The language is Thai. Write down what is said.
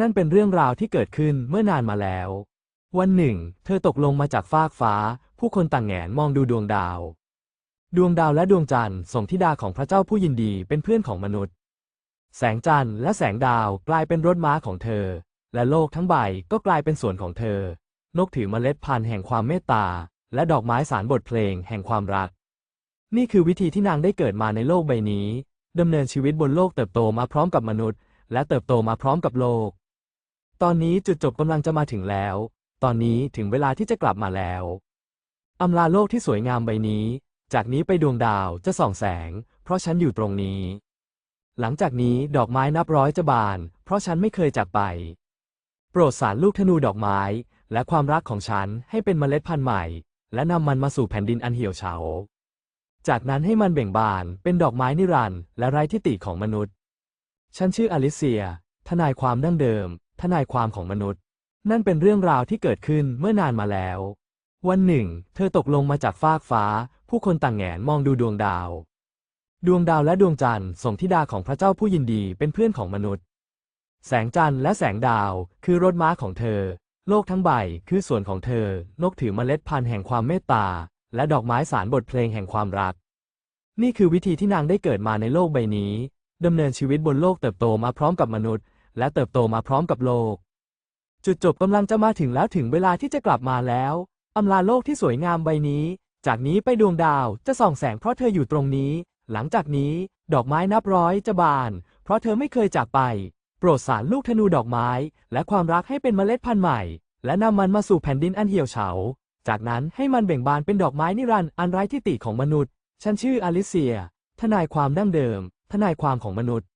นั่นเป็นเรื่องราวที่เกิดขึ้นเมื่อนานมาแล้ว วันหนึ่ง เธอตกลงมาจากฟากฟ้า ผู้คนต่างแงนมองดูดวงดาว ดวงดาวและดวงจันทร์ส่งธิดาของพระเจ้าผู้ยินดีเป็นเพื่อนของมนุษย์ แสงจันทร์และแสงดาวกลายเป็นรถม้าของเธอ และโลกทั้งใบก็กลายเป็นสวนของเธอ นกถือเมล็ดพันธุ์แห่งความเมตตา และดอกไม้สารบทเพลงแห่งความรัก นี่คือวิธีที่นางได้เกิดมาในโลกใบนี้ดำเนินชีวิตบนโลกเติบโตมาพร้อมกับมนุษย์ และเติบโตมาพร้อมกับโลก ตอนนี้จุดจบกำลังจะมาถึงแล้ว ตอนนี้ถึงเวลาที่จะกลับมาแล้วอำลาโลกที่สวยงามใบนี้ จากนี้ไปดวงดาวจะส่องแสง เพราะฉันอยู่ตรงนี้ หลังจากนี้ดอกไม้นับร้อยจะบาน เพราะฉันไม่เคยจากไป โปรดสารลูกธนูดอกไม้ และความรักของฉันให้เป็นเมล็ดพันธุ์ใหม่ และนำมันมาสู่แผ่นดินอันเหี่ยวเฉา จากนั้นให้มันเบ่งบานเป็นดอกไม้นิรันดร์และไร้ที่ติของมนุษย์ ฉันชื่ออลิเซีย ทนายความดั้งเดิม ทนายความของมนุษย์ นั่นเป็นเรื่องราวที่เกิดขึ้นเมื่อนานมาแล้ว วันหนึ่ง เธอตกลงมาจากฟากฟ้า ผู้คนต่างแงนมองดูดวงดาว ดวงดาวและดวงจันทร์ส่งธิดาของพระเจ้าผู้ยินดีเป็นเพื่อนของมนุษย์ แสงจันทร์และแสงดาวคือรถม้าของเธอ โลกทั้งใบคือส่วนของเธอ นกถือเมล็ดพันธุ์แห่งความเมตตา และดอกไม้สารบทเพลงแห่งความรัก นี่คือวิธีที่นางได้เกิดมาในโลกใบนี้ดำเนินชีวิตบนโลกเติบโตมาพร้อมกับมนุษย์ และเติบโตมาพร้อมกับโลก จุดจบกำลังจะมาถึงแล้วถึงเวลาที่จะกลับมาแล้วอำลาโลกที่สวยงามใบนี้ จากนี้ไปดวงดาวจะส่องแสงเพราะเธออยู่ตรงนี้ หลังจากนี้ ดอกไม้นับร้อยจะบาน เพราะเธอไม่เคยจากไป โปรดสารลูกธนูดอกไม้ และความรักให้เป็นเมล็ดพันธุ์ใหม่ และนำมันมาสู่แผ่นดินอันเหี่ยวเฉา จากนั้นให้มันเบ่งบานเป็นดอกไม้นิรันดร์อันไร้ที่ติของมนุษย์ ฉันชื่ออลิเซีย ทนายความดั้งเดิม ทนายความของมนุษย์